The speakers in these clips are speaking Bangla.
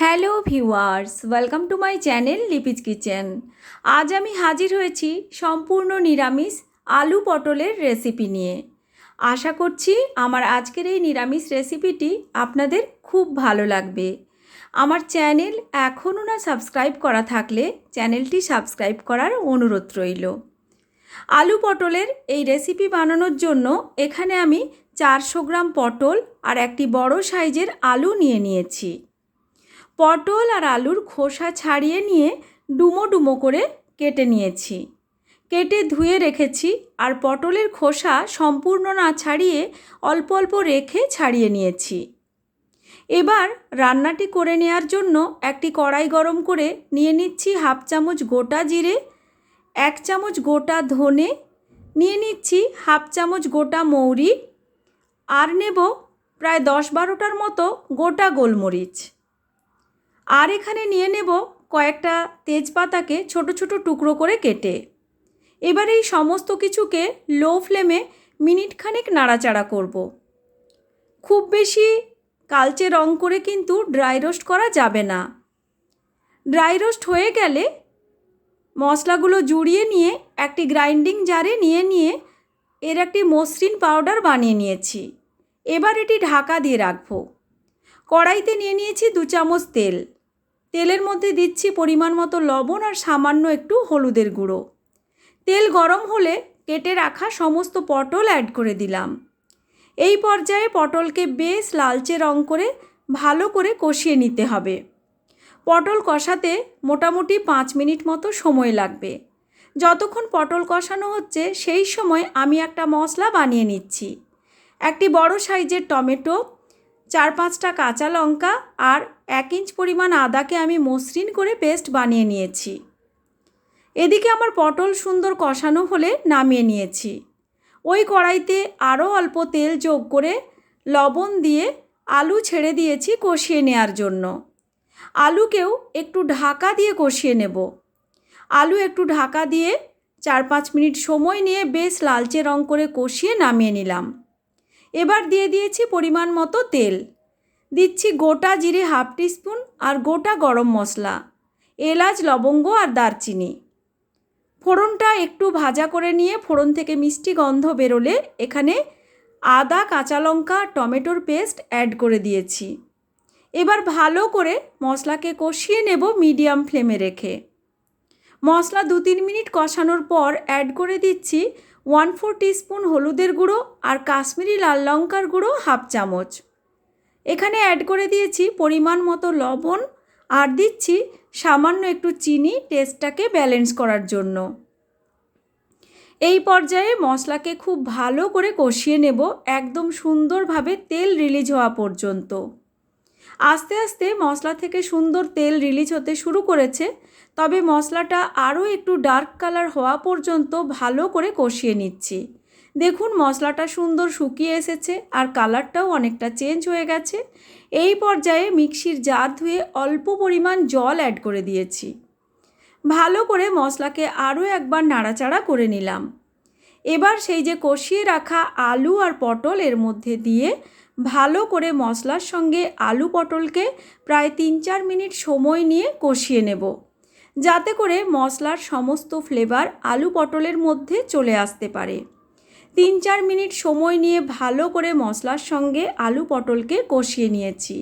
Hello viewers, welcome to my channel Lipi's kitchen. আজ আমি হাজির হয়েছি সম্পূর্ণ নিরামিষ আলু পটলের রেসিপি নিয়ে। আশা করছি আমার আজকের এই নিরামিষ রেসিপিটি আপনাদের খুব ভালো লাগবে। আমার চ্যানেল এখনও না সাবস্ক্রাইব করা থাকলে চ্যানেলটি সাবস্ক্রাইব করার অনুরোধ রইল। আলু পটলের এই রেসিপি বানানোর জন্য এখানে আমি চারশো গ্রাম পটল আর একটি বড় সাইজের আলু নিয়ে নিয়েছি। পটল আর আলুর খোসা ছাড়িয়ে নিয়ে ডুমো ডুমো করে কেটে নিয়েছি। কেটে ধুয়ে রেখেছি আর পটলের খোসা সম্পূর্ণ না ছাড়িয়ে অল্প অল্প রেখে ছাড়িয়ে নিয়েছি। এবার রান্নাটি করে নেওয়ার জন্য একটি কড়াই গরম করে নিয়ে নিচ্ছি হাফ চামচ গোটা জিরে, এক চামচ গোটা ধনে, নিয়ে নিচ্ছি হাফ চামচ গোটা মৌরি আর নেব প্রায় দশ বারোটার মতো গোটা গোলমরিচ। আর এখানে নিয়ে নেব কয়েকটা তেজপাতাকে ছোট ছোট টুকরো করে কেটে। এবার এই সমস্ত কিছুকে লো ফ্লেমে মিনিট খানেক নাড়াচাড়া করব। খুব বেশি কালচে রং করে কিন্তু ড্রাই রোস্ট করা যাবে না। ড্রাই রোস্ট হয়ে গেলে মশলাগুলো জুড়িয়ে নিয়ে একটি গ্রাইন্ডিং জারে নিয়ে নিয়ে এর একটি মসৃণ পাউডার বানিয়ে নিয়েছি। এবার এটি ঢাকা দিয়ে রাখব। কড়াইতে নিয়ে নিয়েছি দু চামচ তেল। তেলের মধ্যে দিচ্ছি পরিমাণ মতো লবণ আর সামান্য একটু হলুদের গুঁড়ো। তেল গরম হলে কেটে রাখা সমস্ত পটল অ্যাড করে দিলাম। এই পর্যায়ে পটলকে বেশ লালচে রং করে ভালো করে কষিয়ে নিতে হবে। পটল কষাতে মোটামুটি পাঁচ মিনিট মতো সময় লাগবে। যতক্ষণ পটল কষানো হচ্ছে সেই সময় আমি একটা মশলা বানিয়ে নিচ্ছি। একটি বড় সাইজের টমেটো চার পাঁচটা কাঁচা লঙ্কা আর এক ইঞ্চ পরিমাণ আদাকে আমি মসৃণ করে পেস্ট বানিয়ে নিয়েছি। এদিকে আমার পটল সুন্দর কষানো হলে নামিয়ে নিয়েছি। ওই কড়াইতে আরও অল্প তেল যোগ করে লবণ দিয়ে আলু ছেড়ে দিয়েছি কষিয়ে নেওয়ার জন্য। আলুকেও একটু ঢাকা দিয়ে কষিয়ে নেব। আলু একটু ঢাকা দিয়ে চার পাঁচ মিনিট সময় নিয়ে বেশ লালচে রং করে কষিয়ে নামিয়ে নিলাম। এবার দিয়ে দিয়েছি পরিমাণ মতো তেল। দিচ্ছি গোটা জিরে হাফ টিস্পুন আর গোটা গরম মশলা, এলাচ, লবঙ্গ আর দারচিনি। ফোড়নটা একটু ভাজা করে নিয়ে ফোড়ন থেকে মিষ্টি গন্ধ বেরোলে এখানে আদা, কাঁচা লঙ্কা, টমেটোর পেস্ট অ্যাড করে দিয়েছি। এবার ভালো করে মশলাকে কষিয়ে নেব মিডিয়াম ফ্লেমে রেখে। মশলা দু তিন মিনিট কষানোর পর অ্যাড করে দিচ্ছি ওয়ান ফোর টিস্পুন হলুদের গুঁড়ো আর কাশ্মীরি লাল লঙ্কার গুঁড়ো হাফ চামচ। এখানে অ্যাড করে দিয়েছি পরিমাণ মতো লবণ আর দিচ্ছি সামান্য একটু চিনি টেস্টটাকে ব্যালেন্স করার জন্য। এই পর্যায়ে মশলাকে খুব ভালো করে কষিয়ে নেব একদম সুন্দরভাবে তেল রিলিজ হওয়া পর্যন্ত। আস্তে আস্তে মশলা থেকে সুন্দর তেল রিলিজ হতে শুরু করেছে, তবে মশলাটা আরও একটু ডার্ক কালার হওয়া পর্যন্ত ভালো করে কষিয়ে নিচ্ছি। দেখুন মশলাটা সুন্দর শুকিয়ে এসেছে আর কালারটাও অনেকটা চেঞ্জ হয়ে গেছে। এই পর্যায়ে মিক্সির জার ধুয়ে অল্প পরিমাণ জল অ্যাড করে দিয়েছি। ভালো করে মশলাকে আরও একবার নাড়াচাড়া করে নিলাম। এবার সেই যে কষিয়ে রাখা আলু আর পটল এর মধ্যে দিয়ে ভালো করে মশলার সঙ্গে আলু পটলকে প্রায় তিন চার মিনিট সময় নিয়ে কষিয়ে নেব। যাতে করে মশলার সমস্ত ফ্লেভার আলু পটলের মধ্যে চলে আসতে পারে। তিন চার মিনিট সময় নিয়ে ভালো করে মশলার সঙ্গে আলু পটলকে কষিয়ে নিয়েছি।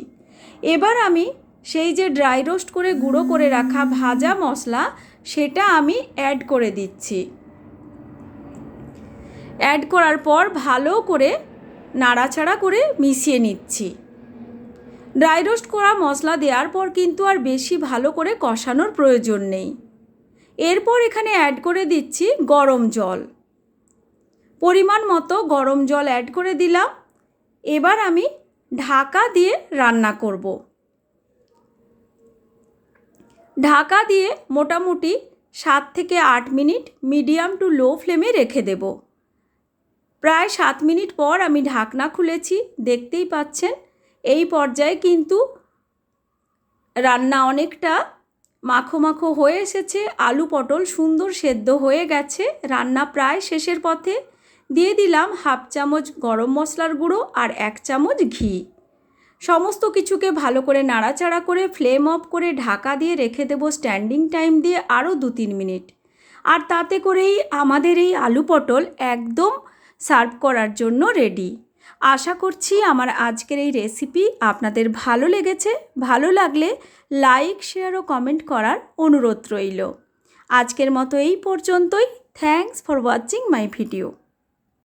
এবার আমি সেই যে ড্রাই রোস্ট করে গুঁড়ো করে রাখা ভাজা মশলা, সেটা আমি অ্যাড করে দিচ্ছি। অ্যাড করার পর ভালো করে নাড়াচাড়া করে মিশিয়ে নিচ্ছি। ড্রাই রোস্ট করা মশলা দেওয়ার পর কিন্তু আর বেশি ভালো করে কষানোর প্রয়োজন নেই। এরপর এখানে অ্যাড করে দিচ্ছি গরম জল। পরিমাণ মতো গরম জল অ্যাড করে দিলাম। এবার আমি ঢাকা দিয়ে রান্না করব। ঢাকা দিয়ে মোটামুটি সাত থেকে আট মিনিট মিডিয়াম টু লো ফ্লেমে রেখে দেব। প্রায় সাত মিনিট পর আমি ঢাকনা খুলেছি, দেখতেই পাচ্ছেন। এই পর্যায়ে কিন্তু রান্না অনেকটা মাখো মাখো হয়ে এসেছে, আলু পটল সুন্দর সেদ্ধ হয়ে গেছে, রান্না প্রায় শেষের পথে। দিয়ে দিলাম হাফ চামচ গরম মশলার গুঁড়ো আর এক চামচ ঘি। সমস্ত কিছুকে ভালো করে নাড়াচাড়া করে ফ্লেম অফ করে ঢাকা দিয়ে রেখে দেবো স্ট্যান্ডিং টাইম দিয়ে আরও দু তিন মিনিট। আর তাতে করেই আমাদের এই আলু পটল একদম সার্ভ করার জন্য রেডি। আশা করছি আমার আজকের এই রেসিপি আপনাদের ভালো লেগেছে। ভালো লাগলে লাইক, শেয়ার ও কমেন্ট করার অনুরোধ রইল। আজকের মতো এই পর্যন্তই। Thanks for watching my video.